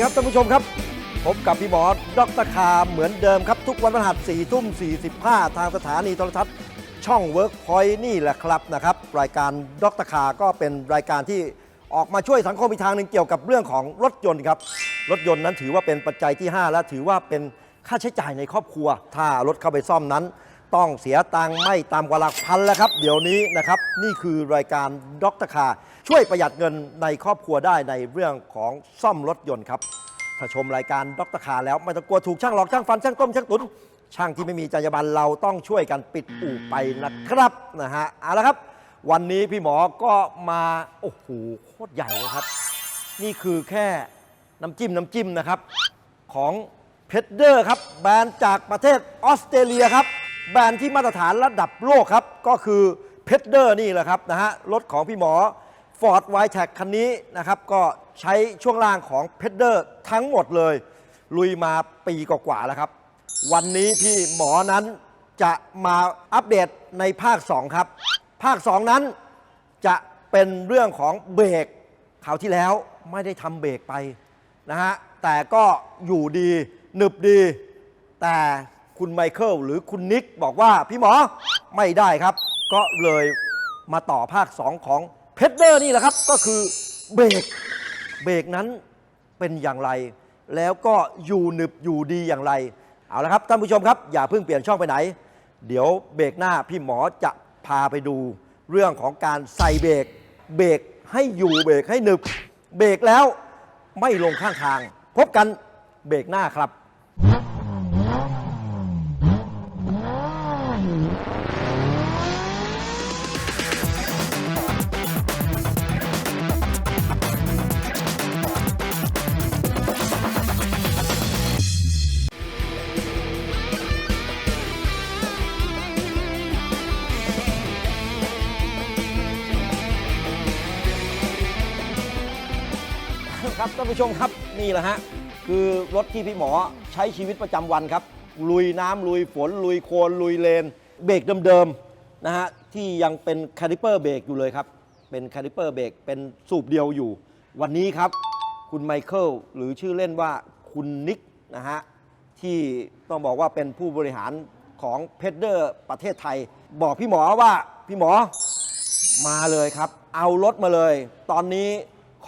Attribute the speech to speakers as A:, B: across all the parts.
A: ดีครับท่านผู้ชมครับ พบกับพี่หมอดรคาเหมือนเดิมครับ ทุกวันพฤหัส4ทุ่ม 45 ทางสถานีโทรทัศน์ ช่อง Workpoint นี่แหละครับนะครับ รายการดรคาก็เป็นรายการที่ออกมาช่วยสังคมอีกทางหนึ่งเกี่ยวกับเรื่องของรถยนต์ครับ รถยนต์นั้นถือว่าเป็นปัจจัยที่ 5 และถือว่าเป็นค่าใช้จ่ายในครอบครัว ถ้ารถเข้าไปซ่อมนั้น ต้องเสียตังค์ไม่ต่ำกว่าหลักพันแล้วครับ เดี๋ยวนี้นะครับนี่คือรายการดรคา ช่วยประหยัดเงินในครอบครัวได้ในเรื่องของซ่อมรถยนต์ครับถ้าชมรายการดรคาแล้วไม่ต้องกลัวถูกช่างหลอกช่างฟันช่างต้มช่างตุนช่างที่ไม่มีจรรยาบรรณเราต้องช่วยกันปิดอู่ไปนะครับนะฮะเอาละครับ วันนี้พี่หมอก็มาโอ้โหโคตรใหญ่เลยครับ นี่คือแค่น้ำจิ้มน้ำจิ้มนะครับ ของเพชเดอร์ครับ แบรนด์จากประเทศออสเตรเลียครับ แบรนด์ที่มาตรฐานระดับโลกครับ ก็คือเพชเดอร์นี่แหละครับนะฮะรถของพี่หมอ Ford w i t e c คันนี้นะครับก็ใช้ช่วงล่างของเพชเดอร์ทั้งหมดเลย ลุยมาปีกว่าๆแล้วครับ วันนี้พี่หมอนั้นจะมาอัปเดตในภาค 2 ครับ ภาค 2 นั้นจะเป็นเรื่องของเบรกคราวที่แล้วไม่ได้ทำเบรกไปนะฮะแต่ก็อยู่ดีหนึบดี แต่คุณไมเคิลหรือคุณนิกบอกว่าพี่หมอไม่ได้ครับ ก็เลยมาต่อภาค 2 ของ เพชเดอร์นี่แหละครับก็คือเบรกเบรกนั้นเป็นอย่างไร แล้วก็อยู่หนึบอยู่ดีอย่างไร เอาละครับท่านผู้ชมครับ อย่าเพิ่งเปลี่ยนช่องไปไหน เดี๋ยวเบรกหน้าพี่หมอจะพาไปดู เรื่องของการใส่เบรกเบรกให้อยู่เบรกให้หนึบ เบรกแล้วไม่ลงข้างทาง พบกันเบรกหน้าครับ ท่านผู้ชมครับนี่แหละฮะคือรถที่พี่หมอใช้ชีวิตประจำวันครับ ลุยน้ำลุยฝน ลุยโคลนลุยเลน เบรกเดิมๆนะฮะที่ยังเป็นคาลิเปอร์เบรกอยู่เลยครับ เป็นคาลิเปอร์เบรกเป็นสูบเดียวอยู่ วันนี้ครับ คุณไมเคิลหรือชื่อเล่นว่าคุณนิกนะฮะที่ต้องบอกว่าเป็นผู้บริหารของเพชเดอร์ประเทศไทย บอกพี่หมอว่าพี่หมอมาเลยครับ เอารถมาเลย ตอนนี้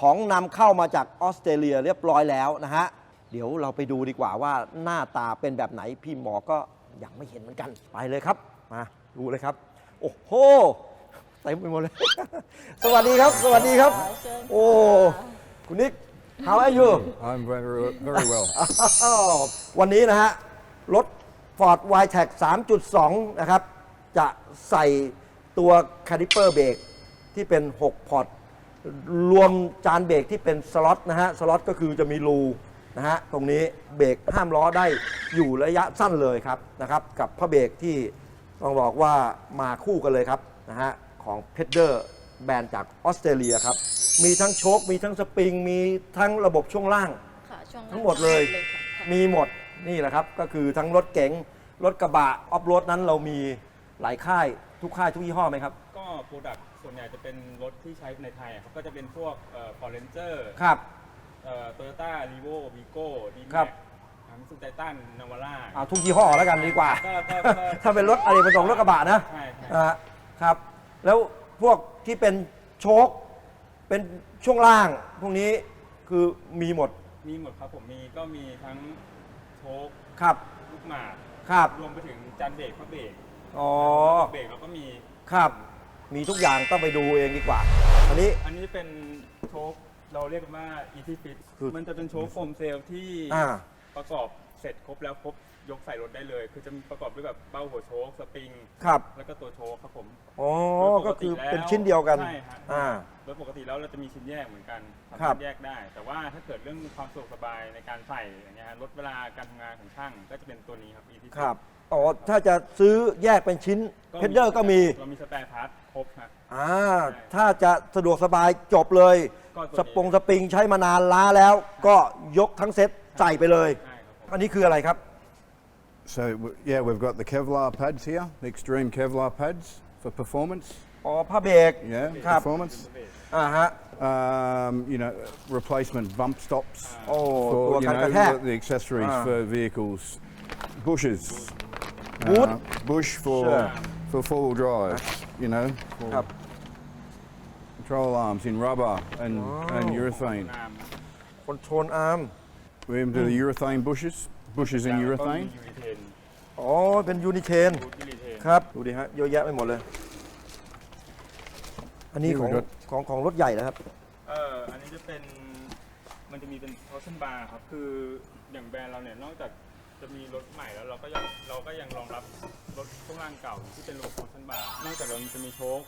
A: ของนำเข้ามาจากออสเตรเลียเรียบร้อยแล้วนะฮะ เดี๋ยวเราไปดูดีกว่าว่าหน้าตาเป็นแบบไหนพี่หมอก็ยังไม่เห็นเหมือนกัน ไปเลยครับ มาดูเลยครับ โอ้โหเต็มไปหมดเลย สวัสดีครับ สวัสดีครับ
B: เชิญค่ะ
A: โอ้ คุณนิก how are you
C: I'm very, very well.
A: อ้าววันนี้นะฮะ รถ Ford w i t e c 3.2 นะครับ จะใส่ตัวคาลิเปอร์เบรกที่เป็น 6 พอร์ต รวมจานเบรกที่เป็นสล็อตนะฮะสล็อตก็คือจะมีรูนะฮะตรงนี้เบรกห้ามล้อได้อยู่ระยะสั้นเลยครับนะครับกับพระเบรกที่ต้องบอกว่ามาคู่กันเลยครับนะฮะของเพชเดอร์แบรนด์จากออสเตรเลียครับมีทั้งโชคมีทั้งสปริง มีทั้งระบบช่วงล่าง
B: ค่ะช่วง
A: ทั้งหมดเลย
B: ค่ะค่ะ
A: มีหมดนี่แหละครับ ก็คือทั้งรถเก๋งรถกระบะออฟโรดนั้นเรามีหลายค่ายทุกค่ายทุกยี่ห้อไหมครับ
D: ก็โปรดักต์ ส่วนใหญ่จะเป็นรถที่ใช้ในไทยอะครับก็จะเป็นพวกเอ่อฟอร์เรนเจอร์
A: ครับ
D: เอ่อโตโยต้ารีโววีโก้ดี
A: ครั
D: แม็
A: บ
D: กทั้งซูไททันนาวาร่า
A: เอาทุกยี่ห้อแล้วกันดีกว่า
D: ก็ก็ก็
A: ถ้าเป็นรถอะไรเป็นของรถกระบะนะ
D: ใช่ใช่
A: อ่าครับ แล้วพวกที่เป็นโชคเป็นช่วงล่าง พวกนี้คือมีหมด
D: มีหมดครับผมมีก็มีทั้งโชค
A: ครับ
D: ลูกหมาก
A: ครับ
D: รวมไปถึงจานเบรกพระเบรก
A: อ๋อ
D: เบรกเราก็มี
A: ครับ มีทุกอย่างต้องไปดูเองดีกว่า อันนี้
D: อันนี้เป็นโชคเราเรียกกันว่า Easy Fit
A: คือ
D: มันจะเป็นโชคโฟมเซลที่
A: อ่า
D: ประกอบเสร็จครบแล้วครบยกใส่รถได้เลย คือจะมีประกอบด้วยแบบเบ้าหัวโชคสปริง
A: ครับ
D: แล้วก็ตัวโชคครับผม
A: อ๋อ
D: โดยป
A: ก็
D: ก
A: คื
D: ติ
A: อ
D: แล้ว
A: เป็นชิ้นเดียวกัน
D: ใช่ฮะ
A: อ่า
D: โดยปกติแล้วเราจะมีชิ้นแยกเหมือนกันทำ
A: ครับ
D: ชิ้นแยกได้ แต่ว่าถ้าเกิดเรื่องความสะดวกสบายในการใส่อย่างเงี้ยฮะลดเวลาการทำงานของช่างก็จะเป็นตัวนี้ครับ Easy Fit
A: ครับ อ๋อถ้าจะซื้อแยกเป็นชิ้นเพชเดอร์ก็มี
D: เรามีสแปร์พาร์ทครบฮะ
A: อ่าถ้าจะสะดวกสบายจบเลย
D: ก็ตัวนี้
A: สปงสปริงใช้มานานล้าแล้ว ก็ยกทั้งเซ็ตใส่ไปเลย
D: ใช่ครับผม
A: อันนี้คืออะไรครับ
C: So, w- yeah, we've got the Kevlar pads here, the extreme Kevlar pads for performance.
A: อ๋อผ้าเบรก
C: Yeah,
A: ครับ
C: performance.
A: อ่าฮะ
C: Um, you know, replacement bump stops.
A: โอ้
C: for,
A: ตัว
C: you
A: กัน
C: know,
A: กระแทก
C: the accessories
A: Ah.
C: for vehicles. Bushes.
A: Wood?
C: Uh, bush for
A: Sure.
C: for four-wheel drive. You know, for
A: ครับ
C: control arms in rubber and, and
A: Oh.
C: urethane.
D: น้
A: คอนโทรลอาร์ม
C: We're into the urethane bushes. Bushes ำ in
D: แล้วก็มี
C: urethane.
D: ยูริเทน
A: อ๋อ เป็นยูนิเทน
D: บูทยูริเทน
A: ครับ ดูดิฮะ เยอะแยะไปหมดเลย อันนี้ของ
C: นี่รถ
A: ของของรถใหญ่นะครับ
D: เอออันนี้จะเป็นมันจะมีเป็น t o s เ n bar ครับ คืออย่างแบรนด์เราเนี่ยนอกจาก จะมีรถใหม่แล้วเราก็ยังเราก็ยังรองรับรถช่วงล่างเก่าที่เป็นระบบ t o s เ n bar นอกจากเราจะมีโชค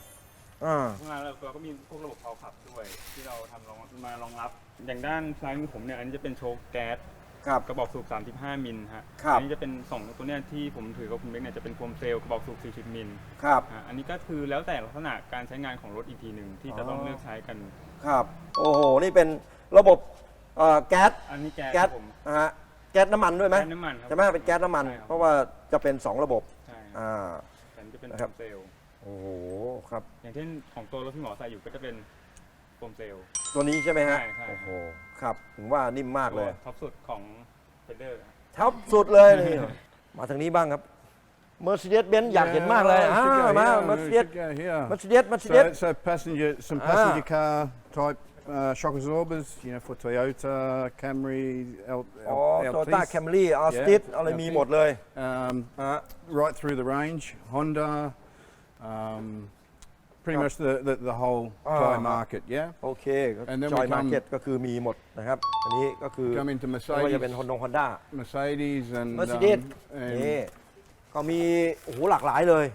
A: อ่า
D: ช่วงล่างแล้วเราก็มีพวกระบบเผาขับด้วย ที่เราทำรองมารองรับ อย่างด้านซ้ายมือผมเนี่ยอันนี้จะเป็นโชคแก๊ส
A: ครับ
D: กระบอกสูบ 35 มิลฮะ
A: ครับ
D: อันี้จะเป็นสองตัวเนี้ยที่ผมถือกับคุณเบกเนี่ยจะเป็นโฟมเซลล์กระบอกสูบ 40 มิล
A: ครับ
D: อะอันนี้ก็คือแล้วแต่ลักษณะการใช้งานของรถอีกทีหนึ่งที่จะต้อง
A: อ๋อ
D: เลือกใช้กัน
A: ครับ โอ้โห นี่เป็นระบบเอ่อแก๊ส
D: อันนี้แก๊ส
A: แก๊ส
D: ครับผม
A: นะฮะ แก๊สน้ำมันด้วยไหม
D: แก๊สน้ำมันครับ
A: ใช่ไหมเป็นแก๊สน้ำมัน
D: ใช่ครับ
A: เพราะว่าจะเป็น 2 ระบบ
D: ใช่ครับ
A: อ่า
D: แต่อันนี้จะเป็น
A: นะ
D: โฟ
A: ครับ
D: มเซลล์
A: โอ้โหครับ
D: อย่างเช่นของตัวรถที่หมอใส่อยู่ก็จะเป็นโฟมเซลล์
A: ตัวนี้ใช่ไหมฮะ
D: ใช่ใช่
A: โอ้โหครับถึงว่านิ่มมากเลย
D: ท็อปสุดของเฟเดอร์
A: ท็อปสุดเลยนี่ มาทางนี้บ้างครับ Mercedes Benz อยากเห็นมากเลย
C: Yeah,
A: อ่า
C: we should go
A: มา
C: here, we
A: Mercedes
C: should go here.
A: Mercedes Mercedes
C: So, so passenger, some
A: Ah.
C: passenger car type uh, shock absorbers, you know, for Toyota, Camry, L,
A: อ๋อ
C: L,
A: โตต้า
C: Altis,
A: แคมรี่ออสติส
C: Yeah,
A: อะไรมี
C: Altis
A: หมดเลย
C: um,
A: ฮะ
C: right through the range. Honda, um, pretty
A: Ah.
C: much the, the, the whole Thai
A: Ah.
C: market, yeah.
A: โอเค
C: And then
A: จ
C: we
A: อยมา
C: come-
A: เก็ตก็คือมีหมดนะครับ อันนี้ก็คือ
C: Come into
A: ไม่ว่าจะเป็น
C: Mercedes,
A: ฮอนดงฮอนด้า
C: Mercedes and,
A: Mercedes
C: um, and
A: นี่ก็มี โอ้โห หลากหลายเลย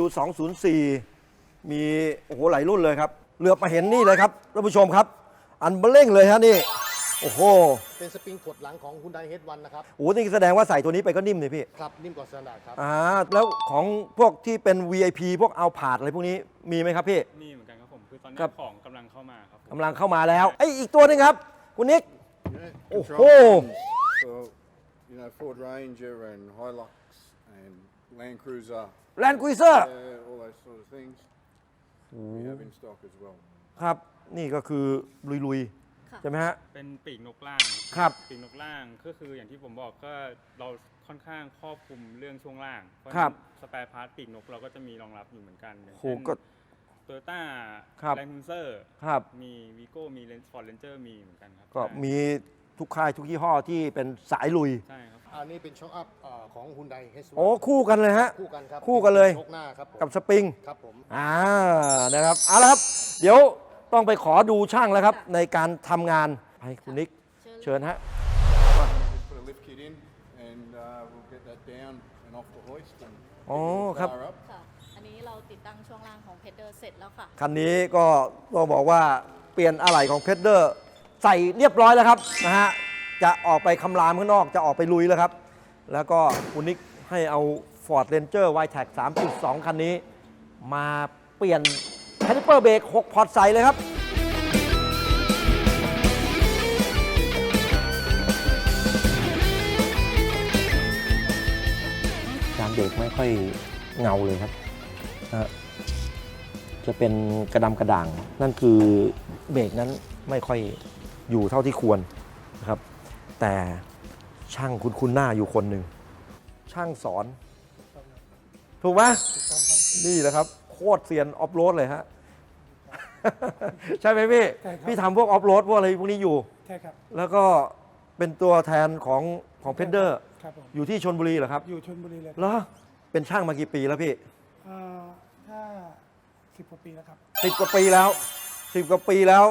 A: W 2 0 4 มี โอ้โห หลายรุ่นเลยครับ เหลือบมาเห็นนี่เลยครับท่านผู้ชมครับ อันเบลเร่งเลยฮะนี่ โอ้โห
B: เป็นสปริงกดหลังของ Hyundai H1 นะครับ
A: โอ้โหนี่แสดงว่าใส่ตัวนี้ไปก็นิ่มเลยพี่
B: ครับนิ่มกว่าสแตนดาร์ดครับ
A: อ่าแล้วของพวกที่เป็น VIP พวกเอาผาดอะไรพวกนี้มีไหมครับพี่
D: นี่เหมือนกันครับผมคือตอนนี้
A: ครับ
D: ของกำลังเข้ามาครับผม
A: กำลังเข้ามาแล้วไอ้ยอีกตัวหนึงครับ คุณนิก
C: yeah,
A: Oh,
C: control
A: oh.
C: buttons for, you know, Ford Ranger and Hilux and Land Cruiser,
A: แลนด์กุยเซอร์
C: yeah, all those sort of things. We have in stock as well.
A: ครับ นี่ก็คือลุย
E: ค่ะ
A: ๆ ใช่ไหมฮะ
D: เป็นปีกนกล่าง
A: ครับ
D: ปีกนกล่างก็คืออย่างที่ผมบอกก็เราค่อนข้างครอบคลุมเรื่องช่วงล่างเพราะฉะ
A: ครับ
D: นั้นสแปร์พาร์ตปีกนกเราก็จะมีรองรับอยู่เหมือนกันอย่าง
A: โห
D: เช่น
A: ก็
D: โตโยต้า
A: ครับ
D: แลนด์ครูเซอร์
A: ครับ
D: มีวีโก้มีเลนส์ฟอร์ดเลนเจอร์มีเหมือนกันครับ
A: ก็
D: ใช่
A: มี ทุกค่ายทุกยี่ห้อที่เป็นสายลุย
D: ใช่ครับ
B: อันนี้เป็นช็อคอัพเอ่อของ Hyundai H1
A: โอ้คู่กันเลยฮะ
B: คู่กันครับ
A: คู่กันเลย
B: ชกหน้าครับผม
A: กับสปริง
B: ครับผม
A: อ่า นะครับ เอาละครับ เดี๋ยวต้องไปขอดูช่างแล้วครับ ในการทำงานให้คุณนิก เชิญฮะ
C: Just put a lift kit in and uh, we'll get that down and off the hoist and
A: Oh,
C: get the
A: ครับ
C: car up.
E: ค่ะ อันนี้เราติดตั้งช่วงล่างของเพดเดอร์เสร็จแล้วค่ะ
A: คันนี้ก็ต้องบอกว่าเปลี่ยนอะไหล่ของเพชรเดอร์ ใส่เรียบร้อยแล้วครับนะฮะจะออกไปคำรามข้างนอกจะออกไปลุยแล้วครับ แล้วก็คุณนิกให้เอา Ford Ranger y t e c 3.2 คันนี้ มาเปลี่ยนแคลิเปอร์เบรก6พอร์ตใส่เลยครับการเบรกไม่ค่อยเงาเลยครับนะฮะจะเป็นกระดำกระด่าง นั่นคือเบรกนั้นไม่ค่อย อยู่เท่าที่ควรนะครับ แต่ช่างคุณคุณหน้าอยู่คนหนึ่ง ช่างสอน ถูกไหมนี่แหละครับ โคตรเซียนออฟโรดเลยฮะ ใช่ไหมพี่
F: ใช่ครับ
A: พี่ทำพวกออฟโรดพวกอะไรพวกนี้อยู่
F: ใช่ครับ
A: แล้วก็เป็นตัวแทนของของเพนเดอร์
F: ครับผม
A: อยู่ที่ชนบุรีเหรอครับ
F: อยู่ชลบุรีเลย
A: เหรอเป็นช่างมากี่ปีแล้วพี่
F: เอ่อถ้าสิบกว่าปีแล้วครับ
A: สิบกว่าปีแล้วสิบกว่าปีแล้ว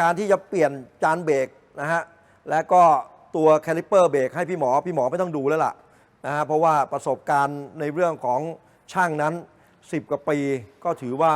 A: การที่จะเปลี่ยนจานเบรกนะฮะและก็ตัวแคลิปเปอร์เบรกให้พี่หมอพี่หมอไม่ต้องดูแล้วล่ะนะฮะเพราะว่าประสบการณ์ในเรื่องของช่างนั้น 10 กว่าปีก็ถือว่า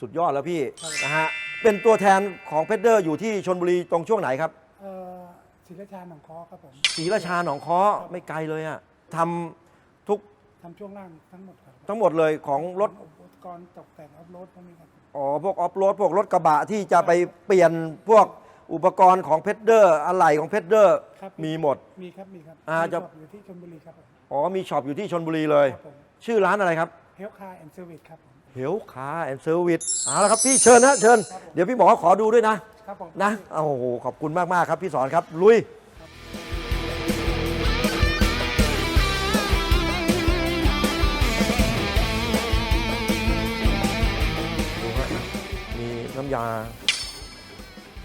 A: สุดยอดแล้วพี่นะฮะเป็นตัวแทนของเพชรเดอร์อยู่ที่ชนบุรีตรงช่วงไหนครับ
F: เอ่อศิลชาหนองคอครับผม
A: ศรีราชาหนองค้อไม่ไกลเลยอะทำทุก
F: ทำช่วงล่างทั้งหมดครับ
A: ทั้งหมดเลยของรถ
F: อุปกรณ์ตกแต่งออฟโรดพวกนี้ครับ
A: อ๋อพวกออฟโรดพวกรถกระบะที่จะไปเปลี่ยนพวกอุปกรณ์ของเพชรเดอร์อะไหล่ของเพชรเดอร์
F: ครับ
A: มีหมด
F: มีครับ มีครับ
A: อ่า
F: มี
A: จะ
F: ช็อปอยู่ที่ชลบุรีครับผม
A: อ๋อมีช็อปอยู่ที่ชนบุรีเลย
F: ครับผม
A: ชื่อร้านอะไรครับ
F: เฮลคาแอนด์เซอร์วิสครับผม
A: เฮลคาแอนเซอร์วิสเอาละครับพี่เชิญนะเชิญ เดี๋ยวพี่หมอขอดูด้วยนะ
F: ครับผม
A: นะ โอ้โห ขอบคุณมาก ๆ ครับ พี่สอนครับ ลุย ยา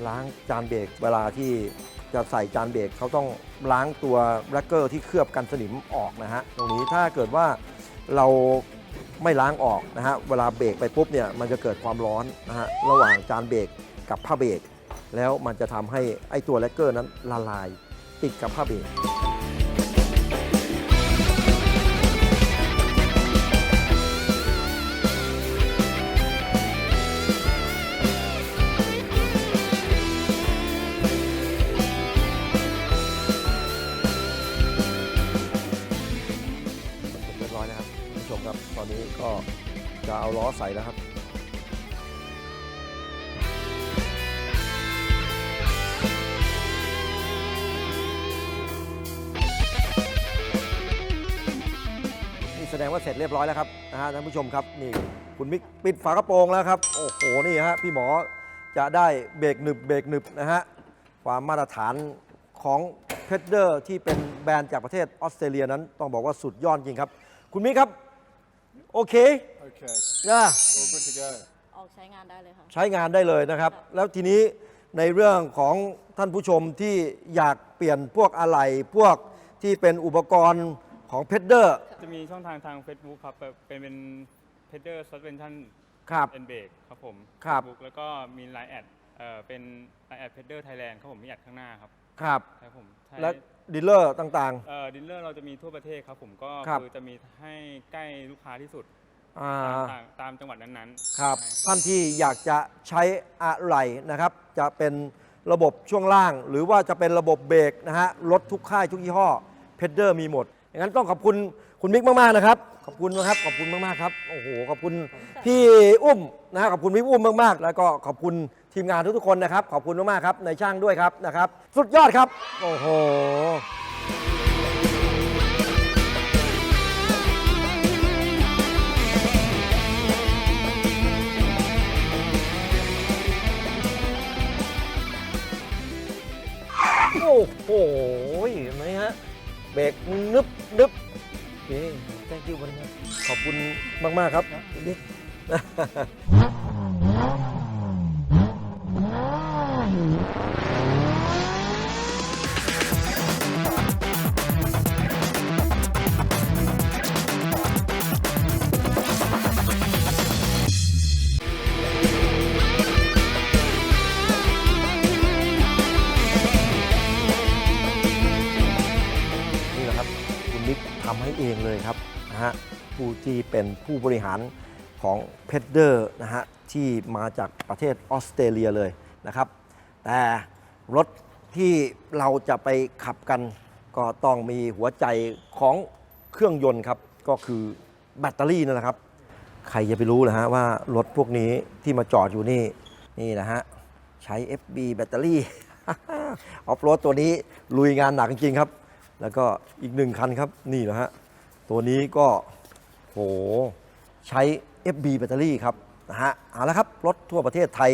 A: ล้างจานเบรกเวลาที่จะใส่จานเบรกเขาต้องล้างตัวแรกเกอร์ที่เคลือบกันสนิมออกนะฮะตรงนี้ถ้าเกิดว่าเราไม่ล้างออกนะฮะเวลาเบรกไปปุ๊บเนี่ยมันจะเกิดความร้อนนะฮะระหว่างจานเบรกกับผ้าเบรกแล้วมันจะทำให้ไอ้ตัวแรกเกอร์นั้นละลายติดกับผ้าเบรก ใสแล้วครับนี่แสดงว่าเสร็จเรียบร้อยแล้วครับนะฮะท่านผู้ชมครับนี่คุณมิกปิดฝากระโปรงแล้วครับโอ้โหนี่ฮะพี่หมอจะได้เบรกหนึบเบรกหนึบนะฮะความมาตรฐานของเพชเดอร์ที่เป็นแบรนด์จากประเทศออสเตรเลียนั้น ต้องบอกว่าสุดยอดจริงครับ คุณมิกครับ โอเค
C: Okay,
A: นะ
C: all good to go.
E: ออกใช้งานได้เลยค่ะ
A: ใช้งานได้เลยนะครับ แล้วทีนี้ในเรื่องของท่านผู้ชมที่อยากเปลี่ยนพวกอะไหล่พวกที่เป็นอุปกรณ์ของเพชเดอร์
D: จะมีช่องทางทาง Facebook ครับแบบเป็นเป็น Header Suspension
A: ครับ
D: and Brake ครับผม
A: ครับ
D: Facebook แล้วก็มี Line แอดเอ่อเป็น Line แอด Header Thailand ครับผมมีแอดข้างหน้าครับ
A: ครับ
D: ครับผมใช้
A: และดีลเลอร์ต่าง
D: เอ่อดิลเลอร์เราจะมีทั่วประเทศครับผมก็
A: ครับ
D: คือจะมีให้ใกล้ลูกค้าที่สุด
A: ๆ อ่า
D: ตามตามจังหวัดนั้นๆ
A: ครับ
D: ใช่
A: ท่านที่อยากจะใช้อะไรนะครับ จะเป็นระบบช่วงล่าง หรือว่าจะเป็นระบบเบรกนะฮะรถทุกค่ายทุกยี่ห้อเพชเดอร์มีหมดอย่างนั้นต้องขอบคุณคุณมิกมาก ๆ นะครับ ขอบคุณนะครับขอบคุณมาก ๆ ครับโอ้โหขอบคุณพี่อุ้มนะฮะขอบคุณพี่อุ้มมาก ๆ แล้วก็ขอบคุณทีมงานทุก ๆ คนนะครับ ขอบคุณมาก ๆ ครับในช่างด้วยครับนะครับ สุดยอดครับ โอ้โห เบรกนึบนึบโอเค thank you วันนี้ขอบคุณมาก ๆ ครับคุ ทำให้เองเลยครับนะฮะผู้ที่เป็นผู้บริหารของเพชเดอร์นะฮะที่มาจากประเทศออสเตรเลียเลยนะครับ แต่รถที่เราจะไปขับกันก็ต้องมีหัวใจของเครื่องยนต์ครับ ก็คือแบตเตอรี่นั่นแหละครับ ใครจะไปรู้นะฮะว่ารถพวกนี้ที่มาจอดอยู่นี่นี่นะฮะใช้ FB แบตเตอรี่ออฟโรดตัวนี้ลุยงานหนักจริงๆครับ แล้วก็อีกหนึ่งคันครับนี่นะฮะตัวนี้ก็โหใช้ FB แบตเตอรี่ครับนะฮะเอาละครับรถทั่วประเทศไทย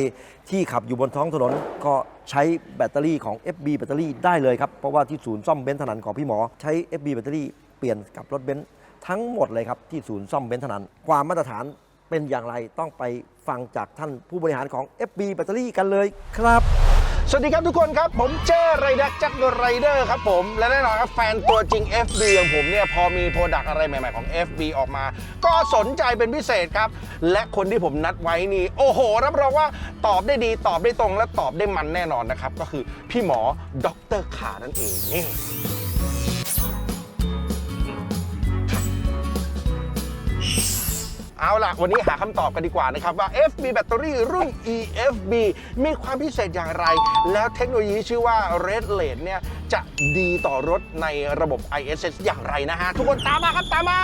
A: ที่ขับอยู่บนท้องถนนก็ใช้แบตเตอรี่ของ FB แบตเตอรี่ได้เลยครับ เพราะว่าที่ศูนย์ซ่อมเบนซ์ถนันของพี่หมอ ใช้ FB แบตเตอรี่เปลี่ยนกับรถเบนซ์ทั้งหมดเลยครับที่ศูนย์ซ่อมเบนซ์ถนันความมาตรฐานเป็นอย่างไรต้องไปฟังจากท่านผู้บริหารของ FB แบตเตอรี่กันเลยครับ
G: สวัสดีครับทุกคนครับ ผมเจ้ไรดักจักรไรเดอร์ครับผม และแน่นอนครับแฟนตัวจริง FB อย่างผมเนี่ยพอมีโปรดักอะไรใหม่ๆของ FB ออกมา ก็สนใจเป็นพิเศษครับ และคนที่ผมนัดไว้นี่ โอ้โห รับรองว่าตอบได้ดีตอบได้ตรงและตอบได้มันแน่นอนนะครับ ก็คือพี่หมอดรขานั่นเองนี่ เอาล่ะ วันนี้หาคำตอบกันดีกว่านะครับ ว่า FB แบตเตอรี่รุ่น EFB มีความพิเศษอย่างไร แล้วเทคโนโลยีชื่อว่า Red l a d เนี่ย จะดีต่อรถในระบบ ISS อย่างไรนะฮะ ทุกคนตามมาครับตามมา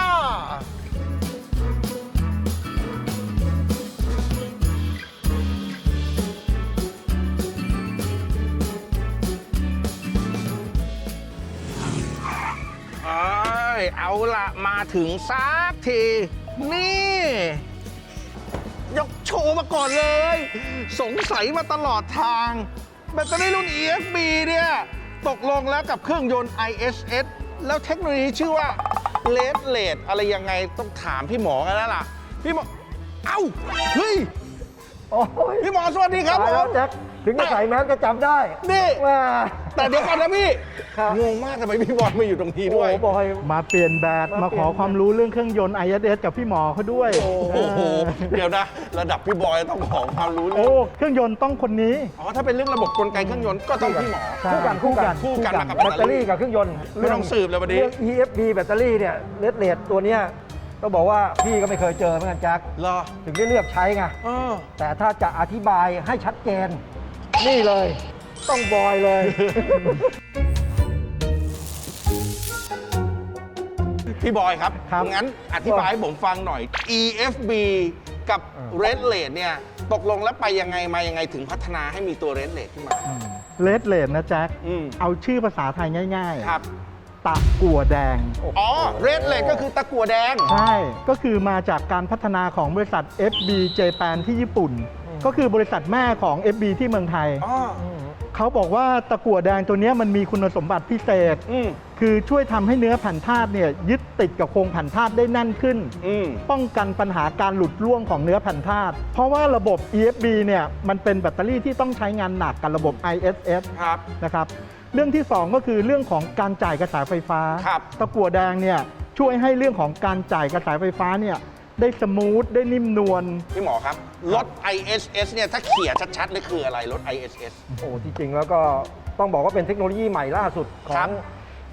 G: เอ้ยเอาละมาถึงสักที นี่ ยกโชว์มาก่อนเลย สงสัยมาตลอดทาง แบตเตอรี่รุ่น EFB เนี่ย ตกลงแล้วกับเครื่องยนต์ ISS แล้วเทคโนโลยีชื่อว่าเลดเลดอะไรยังไงต้องถามพี่หมอกันแล้วล่ะ พี่หมอ เอ้า เฮ้ย
A: โอ้ย
G: พี่หมอสวัสดีครับ
A: ตาย
G: ผ
A: แล้ว
G: ม
A: แจ็คถึงจะใส่แมสก็จำได้
G: นี่
A: ว่า
G: แต่เดี๋ยวก่อนนะพี่
A: ครับ
G: งงมากทำไมพี่บอลมาอยู่ตรงนี้
A: โอ้
G: ด้วย
A: บอย
F: มาเปลี่ยนแบต
A: มา
F: มา
A: เปลี่
F: ข
A: ยน
F: อความรู้เรื่องเครื่องยนต์ ISS กับพี่หมอเขาด้วย
G: โอ้โห เดี๋ยวนะ ระดับพี่บอยต้องขอความรู้เรื่
F: โอ้
G: อง
F: เครื่องยนต์ต้องคนนี้
G: อ๋อถ้าเป็นเรื่องระบบกลไกเครื่องยนต์ก็ต้องพี่หมอ
F: ใช่
A: คู่กันคู่กัน
G: คู่กันมากับ
A: แบตเตอรี่กับเครื่องยนต์
G: ไม่ต้องสืบเลยวันนี้
A: เรื่อง EFB แบตเตอรี่เนี่ยเลดเลดตัวเนี้ยต้องบอกว่าพี่ก็ไม่เคยเจอเหมือนกันแจ็ค
G: เหรอ
A: ถึงได้เลือกใช้ไง
G: เออ
A: แต่ถ้าจะอธิบายให้ชัดเจน นี่เลย ต้องบอยเลย
G: พี่บอยครับ
F: ครับ
G: งั้นอธิบายให้ผมฟังหน่อย EFB กับ Red Rate เนี่ย ตกลงแล้วไปยังไงมายังไงถึงพัฒนาให้มีตัว Red Rate ขึ้นมา
F: เลดเลดนะแจ็ค
G: อืม
F: เอาชื่อภาษาไทยง่าย
G: ครับ
F: ๆ ตะกัวแดง
G: อ๋อ Red Rate ก็คือตะกั่วแดง
F: ใช่ ก็คือมาจากการพัฒนาของบริษัท FB Japan ที่ญี่ปุ่น ก็คือบริษัทแม่ของ FB ที่เมืองไทย
G: อ๋อ
F: เขาบอกว่าตะกั่วแดงตัวเนี้ยมันมีคุณสมบัติพิเศษ
G: อืม
F: คือช่วยทำให้เนื้อแผ่นธาตุเนี่ยยึดติดกับโครงแผ่นธาตุได้แน่นขึ้น
G: อืม
F: ป้องกันปัญหาการหลุดร่วงของเนื้อแผ่นธาตุเพราะว่าระบบ EFB เนี่ยมันเป็นแบตเตอรี่ที่ต้องใช้งานหนักกับระบบ ISS
G: ครับ
F: นะครับเรื่องที่2ก็คือเรื่องของการจ่ายกระแสไฟฟ้า
G: ครับ
F: ตะกั่วแดงเนี่ยช่วยให้เรื่องของการจ่ายกระแสไฟฟ้าเนี่ย ได้สมูท ได้นิ่มนวล
G: พี่หมอครับ รถ ISS เนี่ย ถ้าเขี่ยชัดๆเลยคืออะไรรถ ISS
A: โอ้ที่จริงแล้วก็ต้องบอกว่าเป็นเทคโนโลยีใหม่ล่าสุดขอ
G: ครั
A: ง
G: บ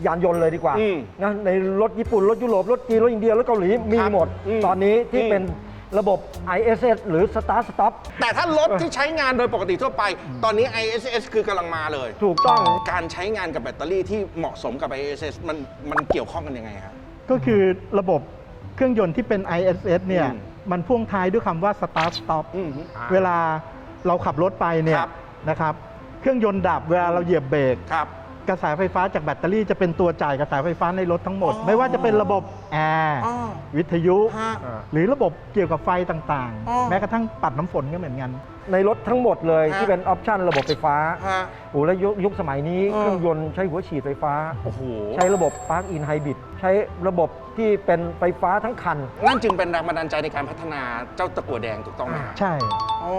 A: ยานยนต์เลยดีกว่า
G: อืม
A: นะในรถญี่ปุ่น รถยุโรป รถจีน รถอินเดีย รถเกาหลีมี
G: ครับ
A: หมด
G: อืม
A: ตอนนี้ที่
G: อืม
A: เป็นระบบ ISS หรือ Start Stop
G: แต่ถ้ารถที่ใช้งานโดยปกติทั่วไป ตอนนี้ ISS คือกำลังมาเลย
A: ถูกต้อง
G: การใช้งานกับแบตเตอรี่ที่เหมาะสมกับ ISS มันมันเกี่ยวข้องกันยังไงครับ
F: ก็คือระบบ เครื่องยนต์ที่เป็น ISS เนี่ย
G: อืม
F: มันพ่วงท้ายด้วยคำว่า start stop
G: อืม
F: เวลาเราขับรถไปเนี่ย
G: ครับ
F: นะครับเครื่องยนต์ดับเวลาเราเหยียบเบรก
G: ครับ
F: กระแสไฟฟ้าจากแบตเตอรี่จะเป็นตัวจ่ายกระแสไฟฟ้าในรถทั้งหมด
G: อ๋อ
F: ไม่ว่าจะเป็นระบบแอร์
G: อ๋อ
F: วิทยุ
G: ฮะ
F: หรือระบบเกี่ยวกับไฟต่าง
G: อ๋อ
F: ๆ แม้กระทั่งปัดน้ำฝนก็เหมือนกัน
A: ในรถทั้งหมดเลย
G: ฮะ
A: ที่เป็นออปชันระบบไฟฟ้า
G: ฮะ
A: โอ้แล้วยุคยุคสมัยนี้
G: เออ
A: เครื่องยนต์ใช้หัวฉีดไฟฟ้า
G: โอ้โห
A: ใช้ระบบ Park in Hybrid ใช้ระบบ ที่เป็นไฟฟ้าทั้งคัน
G: นั่นจึงเป็นแรงบันดาลใจในการพัฒนาเจ้าตะกั่วแดงถูกต้องไหมครับ
F: ใช่
G: อ๋อ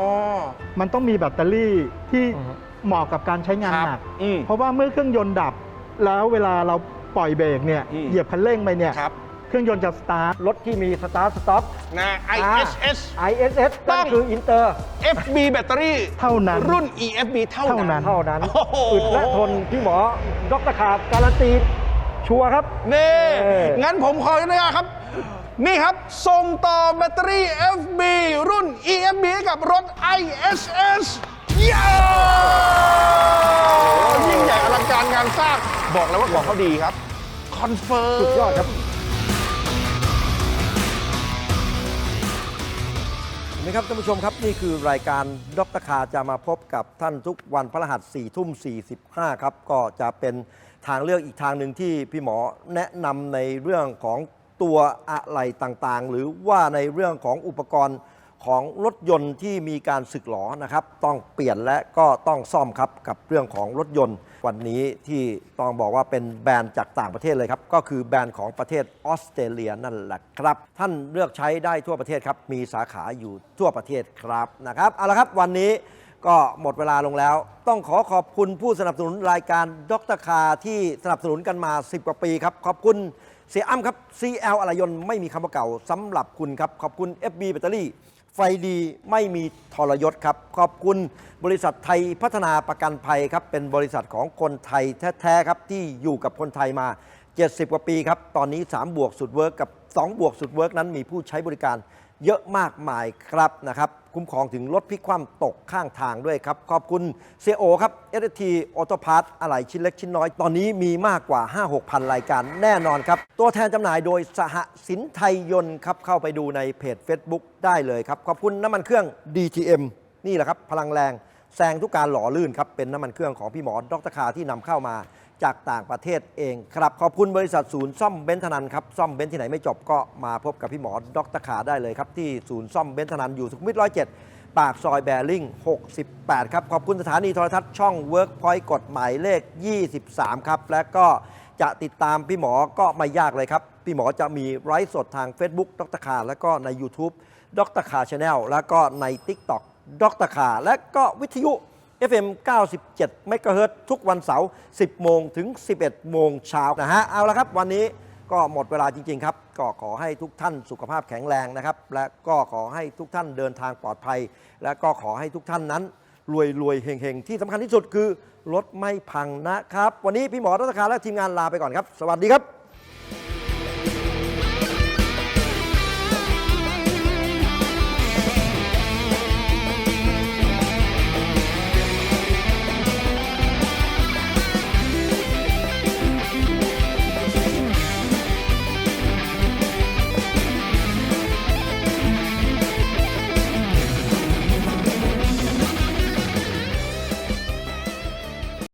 F: มันต้องมีแบตเตอรี่ที่
A: อือฮึ
F: เหมาะกับการใช้งาน
G: ครับ
F: หนัก
G: อืม
F: เพราะว่าเมื่อเครื่องยนต์ดับ แล้วเวลาเราปล่อยเบรกเนี่ย
G: อืม
F: เหยียบคันเร่งไปเนี่ย
G: ครับ
F: เครื่องยนต์จะสตาร์ท
A: รถที่มี Start Stop
G: นะ ISS
A: ISS
G: ต้
A: นั่
G: อนง
A: คืออินเตอร์
G: FB แบตเตอรี่
F: เท่านั้น
G: รุ่น EFB เท่า
F: เท่านั้
G: นั้น
F: น
A: เท่านั้น
G: โอ้โห
A: อึดและทนพี่หมอดรขาดการันตี ชัวร์ครับ
G: นี่
A: เออ
G: งั้นผมขออนุญาตครับ นี่ครับ ส่งต่อแบตเตอรี่ FB รุ่น EFB ให้กับรถ ISS เย้ยิ่งใหญ่อลังการงานสร้าง บอกแล้วว่าของเขาดีครับ คอนเฟิร์ม
A: สุดยอดครับ เห็นไหมครับท่านผู้ชมครับนี่คือรายการดรคาจะมาพบกับท่านทุกวันพฤหัส4ทุ่ม45 ครับ ก็จะเป็น ทางเลือกอีกทางหนึ่งที่พี่หมอแนะนำในเรื่องของตัวอะไรต่างๆ หรือว่าในเรื่องของอุปกรณ์ของรถยนต์ที่มีการสึกหรอนะครับ ต้องเปลี่ยนและก็ต้องซ่อมครับกับเรื่องของรถยนต์ วันนี้ที่ต้องบอกว่าเป็นแบรนด์จากต่างประเทศเลยครับ ก็คือแบรนด์ของประเทศออสเตรเลียนั่นแหละครับ ท่านเลือกใช้ได้ทั่วประเทศครับ มีสาขาอยู่ทั่วประเทศครับนะครับเอาละครับวันนี้ ก็หมดเวลาลงแล้ว ต้องขอขอบคุณผู้สนับสนุนรายการดรคาที่สนับสนุนกันมา 10 กว่าปีครับ ขอบคุณเสียอ้ำครับ CL อลยนไม่มีคำว่าเก่าสำหรับคุณครับ ขอบคุณ FB แบตเตอรี่ ไฟดีไม่มีทรยศครับ ขอบคุณบริษัทไทยพัฒนาประกันภัยครับ เป็นบริษัทของคนไทยแท้ๆครับที่อยู่กับคนไทยมา 70 กว่าปีครับ ตอนนี้ 3 บวกสุดเวิร์กกับ 2 บวกสุดเวิร์กนั้นมีผู้ใช้บริการเยอะมากมายครับนะครับ คุ้มครองถึงรถพลิกคว่ำตกข้างทางด้วยครับ ขอบคุณเซโอครับ s อ t อ u t o p a r t อะไหล่ชิ้นเล็กชิ้นน้อย ตอนนี้มีมากกว่า 5-6พันรายการแน่นอนครับ ตัวแทนจำหน่ายโดยสหสินไทยยนต์ครับ เข้าไปดูในเพจ Facebook ได้เลยครับ ขอบคุณน้ำมันเครื่อง DTM นี่แหละครับ พลังแรงแซงทุกการหล่อลื่นครับเป็นน้ำมันเครื่องของพี่หมอดรคาที่นำเข้ามา จากต่างประเทศเองครับขอบคุณบริษัทศูนย์ซ่อมเบนซ์ธนันครับซ่อมเบนที่ไหนไม่จบก็มาพบกับพี่หมอดรขาได้เลยครับที่ศูนย์ซ่อมเบนซ์ธนันอยู่สุขุมวิทร้อยเจ็ดปากซอยแบริ่ง 68 ครับ ขอบคุณสถานีโทรทัศน์ช่อง Workpoint กฎหมายเลข 23 ครับ และก็จะติดตามพี่หมอก็ไม่ยากเลยครับ พี่หมอจะมีไลฟ์สดทาง Facebook ดรคาแล้วก็ใน YouTube ดรคาชาแนลแล้วก็ใน TikTok ดรคาและก็วิทยุ FM 97เมกะเฮิรตทุกวันเสาร์ 10 โมงถึง 11 โมงเช้านะฮะ เอาละครับ วันนี้ก็หมดเวลาจริง ๆ ครับ ก็ขอให้ทุกท่านสุขภาพแข็งแรงนะครับ และก็ขอให้ทุกท่านเดินทางปลอดภัย และก็ขอให้ทุกท่านนั้น รวยรวยๆเฮงๆ ที่สำคัญที่สุดคือรถไม่พังนะครับ วันนี้พี่หมอรัตคาและทีมงานลาไปก่อนครับ สวัสดีครับ